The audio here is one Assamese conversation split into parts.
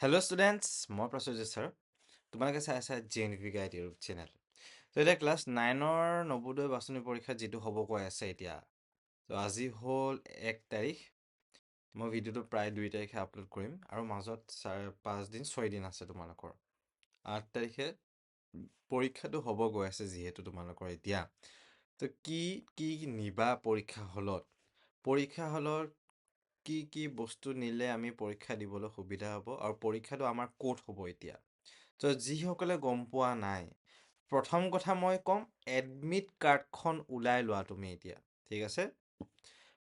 হেল্ল' ষ্টুডেণ্টছ মই প্ৰসূজিত ছাৰ তোমালোকে চাই আছা J N V guide YouTube channel তো এতিয়া ক্লাছ নাইনৰ নৱোদয় বাছনি পৰীক্ষাত যিটো হ'ব কৈ আছে এতিয়া। তো আজি হ'ল এক তাৰিখ। মই ভিডিঅ'টো প্ৰায় দুই তাৰিখে আপলোড কৰিম আৰু মাজত চাৰ পাঁচদিন ছয়দিন আছে তোমালোকৰ। আঠ তাৰিখে পৰীক্ষাটো হ'ব গৈ আছে যিহেতু তোমালোকৰ এতিয়া। তো কি কি নিবা পৰীক্ষা হলত? পৰীক্ষা হলত কি কি বস্তু নিলে আমি পৰীক্ষা দিবলৈ সুবিধা হ'ব আৰু পৰীক্ষাটো আমাৰ ক'ত হ'ব এতিয়া? তো যিসকলে গম পোৱা নাই প্ৰথম কথা মই ক'ম এডমিট কাৰ্ডখন ওলাই লোৱা তুমি এতিয়া ঠিক আছে?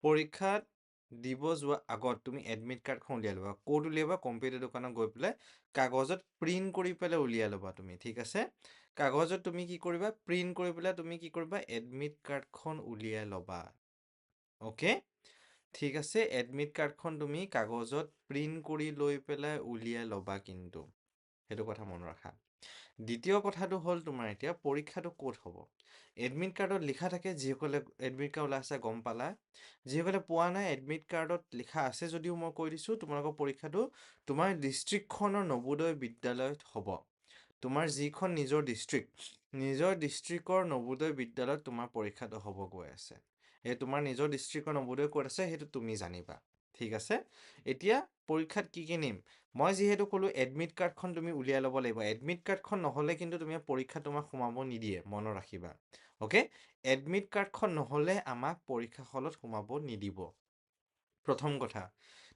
পৰীক্ষাত দিব যোৱা আগত তুমি এডমিট কাৰ্ডখন উলিয়াই ল'বা। ক'ত উলিয়াবা? কম্পিউটাৰ দোকানত গৈ পেলাই কাগজত প্ৰিণ্ট কৰি পেলাই উলিয়াই ল'বা তুমি ঠিক আছে? কাগজত তুমি কি কৰিবা? প্ৰিণ্ট কৰি পেলাই তুমি কি কৰিবা? এডমিট কাৰ্ডখন উলিয়াই ল'বা অ'কে? ঠিক আছে এডমিট কাৰ্ডখন তুমি কাগজত প্ৰিণ্ট কৰি লৈ পেলাই উলিয়াই ল'বা কিন্তু সেইটো কথা মনত ৰাখা। দ্বিতীয় কথাটো হ'ল তোমাৰ এতিয়া পৰীক্ষাটো ক'ত হ'ব? এডমিট কাৰ্ডত লিখা থাকে যিসকলে এডমিট কাৰ্ড ওলাইছে গম পালা? যিসকলে পোৱা নাই এডমিট কাৰ্ডত লিখা আছে যদিও মই কৈ দিছোঁ তোমালোকৰ পৰীক্ষাটো তোমাৰ ডিষ্ট্ৰিক্টখনৰ নৱোদয় বিদ্যালয়ত হ'ব। তোমাৰ যিখন নিজৰ ডিষ্ট্ৰিক্ট নিজৰ ডিষ্ট্ৰিক্টৰ নৱোদয় বিদ্যালয়ত তোমাৰ পৰীক্ষাটো হ'ব গৈ আছে। এই তোমাৰ নিজৰ ডিষ্ট্ৰিক্টৰ নৱোদয় ক'ত আছে সেইটো তুমি জানিবা। ঠিক আছে? এতিয়া পৰীক্ষাত কি কি নিম? মই যিহেতু ক'লোঁ এডমিট কাৰ্ডখন তুমি উলিয়াই ল'ব লাগিব। এডমিট কাৰ্ডখন নহ'লে কিন্তু তুমি পৰীক্ষা তোমাক সোমাব নিদিয়ে মনত ৰাখিবা। অ'কে? এডমিট কাৰ্ডখন নহ'লে আমাক পৰীক্ষা হলত সোমাব নিদিব। প্ৰথম কথা।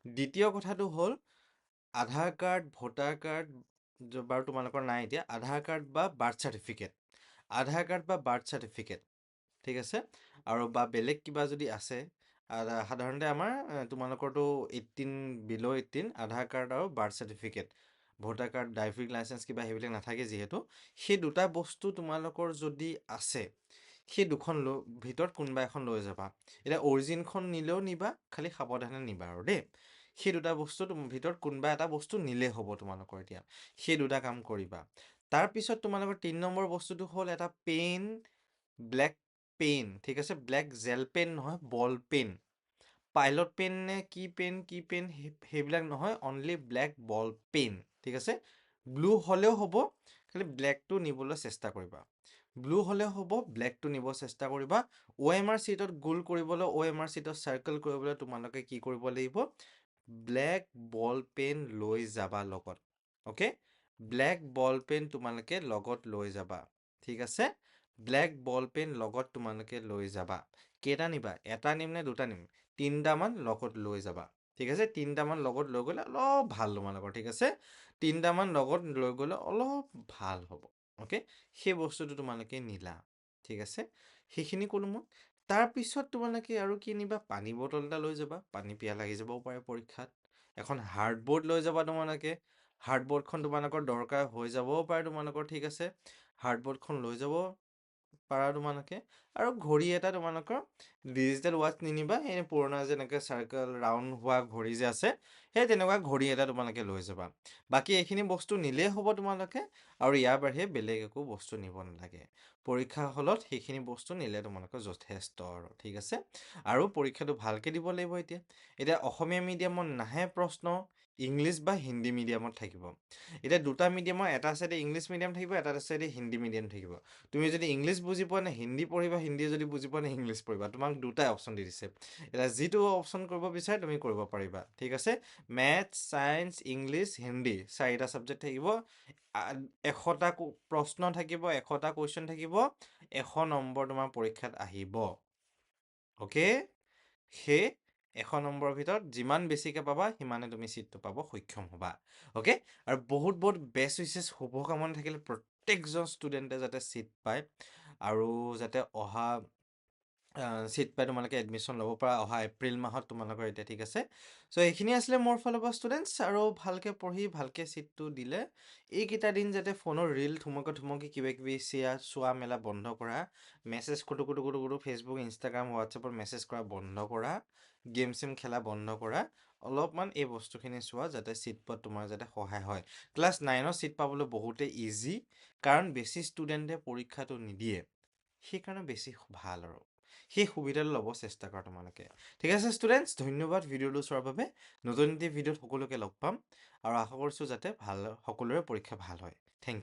দ্বিতীয় কথাটো হ'ল আধাৰ কাৰ্ড ভোটাৰ কাৰ্ড বাৰু তোমালোকৰ নাই এতিয়া আধাৰ কাৰ্ড বা বাৰ্থ চাৰ্টিফিকেট আধাৰ কাৰ্ড বা বাৰ্থ চাৰ্টিফিকেট ঠিক আছে? আৰু বা বেলেগ কিবা যদি আছে সাধাৰণতে আমাৰ তোমালোকৰতো এইটিন বিল' এইটিন আধাৰ কাৰ্ড আৰু birth certificate voter card driving licence কিবা সেইবিলাক নাথাকে যিহেতু। সেই দুটা বস্তু তোমালোকৰ যদি আছে সেই দুখন লৈ ভিতৰত কোনোবা এখন লৈ যাবা। এতিয়া অৰিজিনখন নিলেও নিবা খালি সাৱধানে নিবা আৰু দেই। সেই দুটা বস্তু ভিতৰত কোনোবা এটা বস্তু নিলেই হ'ব তোমালোকৰ এতিয়া। সেই দুটা কাম কৰিবা। তাৰপিছত তোমালোকৰ তিনি নম্বৰ বস্তুটো হ'ল এটা পেন ব্লেক পেন ঠিক আছে? ব্লেক জেল পেন নহয় বল পেন পাইলট পেন নে কি পেন কি পেন সেইবিলাক নহয় অনলি ব্লেক বল পেন ঠিক আছে? ব্লু হ'লেও হ'ব খালি ব্লেকটো নিবলৈ চেষ্টা কৰিবা। ব্লু হ'লেও হ'ব ব্লেকটো নিব চেষ্টা কৰিবা। অ' এম আৰ চিটত গোল কৰিবলৈ অ' এম আৰ চিটত চাৰ্কেল কৰিবলৈ তোমালোকে কি কৰিব লাগিব? ব্লেক বল পেন লৈ যাবা লগত অ'কে ব্লেক বল পেন তোমালোকে লগত লৈ যাবা ঠিক আছে? ব্লেক বল পেন লগত তোমালোকে লৈ যাবা। কেইটা নিবা? এটা নিম নে দুটা নিম? তিনিটামান লগত লৈ যাবা। ঠিক আছে? তিনিটামান লগত লৈ গ'লে অলপ ভাল তোমালোকৰ ঠিক আছে? তিনিটামান লগত লৈ গ'লে অলপ ভাল হ'ব অ'কে? সেই বস্তুটো তোমালোকে নিলা ঠিক আছে? সেইখিনি ক'লোঁ মই। তাৰপিছত তোমালোকে আৰু কি নিবা? পানী বটল এটা লৈ যাবা। পানী পিয়াহ লাগি যাবও পাৰে পৰীক্ষাত। এখন হাৰ্ডবৰ্ড লৈ যাবা তোমালোকে। হাৰ্ডবৰ্ডখন তোমালোকৰ দৰকাৰ হৈ যাবও পাৰে তোমালোকৰ ঠিক আছে? হাৰ্ডবৰ্ডখন লৈ যাব। পাৰা তোমালোকে। আৰু ঘড়ী এটা তোমালোকৰ ডিজিটেল ৱাচ নিনিবা এই পুৰণা যেনেকৈ চাৰ্কেল ৰাউণ্ড হোৱা ঘড়ী যে আছে সেই তেনেকুৱা ঘড়ী এটা তোমালোকে লৈ যাবা। বাকী এইখিনি বস্তু নিলেই হ'ব তোমালোকে আৰু ইয়াৰ বাহিৰে বেলেগ একো বস্তু নিব নালাগে। পৰীক্ষা হলত সেইখিনি বস্তু নিলে তোমালোকৰ যথেষ্ট আৰু ঠিক আছে? আৰু পৰীক্ষাটো ভালকৈ দিব লাগিব এতিয়া। এতিয়া অসমীয়া মিডিয়ামত নাহে প্ৰশ্ন ইংলিছ বা হিন্দী মিডিয়ামত থাকিব। এতিয়া দুটা মিডিয়ামৰ এটা চাইডে ইংলিছ মিডিয়াম থাকিব এটা চাইডে হিন্দী মিডিয়াম থাকিব। তুমি যদি ইংলিছ বুজি পোৱা নাই হিন্দী পঢ়িবা হিন্দী যদি বুজি পোৱা নাই ইংলিছ পঢ়িবা তোমাক দুটাই অপশ্যন দি দিছে। এতিয়া যিটো অপশ্যন কৰিব বিচাৰে তুমি কৰিব পাৰিবা। ঠিক আছে? মেথছ ছায়েন্স ইংলিছ হিন্দী চাৰিটা ছাবজেক্ট থাকিব। এশটা প্ৰশ্ন থাকিব এশটা কুৱেশ্যন থাকিব এশ নম্বৰ তোমাৰ পৰীক্ষাত আহিব। অ'কে সেই এশ নম্বৰৰ ভিতৰত যিমান বেছিকৈ পাবা সিমানে তুমি ছিটটো পাব সক্ষম হ'বা। অ'কে আৰু বহুত বহুত বেষ্ট উইচেছ শুভকামনা থাকিলে প্ৰত্যেকজন ষ্টুডেণ্টে যাতে ছিট পায় আৰু যাতে অহা ছিট পাই তোমালোকে এডমিশ্যন ল'ব পৰা। অহা এপ্ৰিল মাহত তোমালোকৰ এতিয়া ঠিক আছে। চ' এইখিনি আছিলে মোৰ ফালৰ পৰা ষ্টুডেণ্টছ আৰু ভালকৈ পঢ়ি ভালকৈ ছিটটো দিলে। এইকেইটা দিন যাতে ফোনৰ ৰিল থুমকে থুমকি কিবা কিবি চিয়া চোৱা মেলা বন্ধ কৰা মেছেজ কুটু কুটু কুটু কুটু ফেচবুক ইনষ্টাগ্ৰাম হোৱাটছএপত মেছেজ কৰা বন্ধ কৰা গেম চেম খেলা বন্ধ কৰা অলপমান এই বস্তুখিনি চোৱা যাতে ছিট পোৱাত তোমাৰ যাতে সহায় হয়। ক্লাছ নাইনৰ ছিট পাবলৈ বহুতেই ইজি কাৰণ বেছি ষ্টুডেণ্টে পৰীক্ষাটো নিদিয়ে। সেইকাৰণে বেছি ভাল আৰু। সেই সুবিধাটো ল'ব চেষ্টা কৰা তোমালোকে। ঠিক আছে ষ্টুডেণ্টছ ধন্যবাদ ভিডিঅ'টো চোৱাৰ বাবে। নতুন এটি ভিডিঅ'ত সকলোকে লগ পাম। আৰু আশা কৰিছোঁ যাতে ভাল সকলোৰে পৰীক্ষা ভাল হয়। Thank U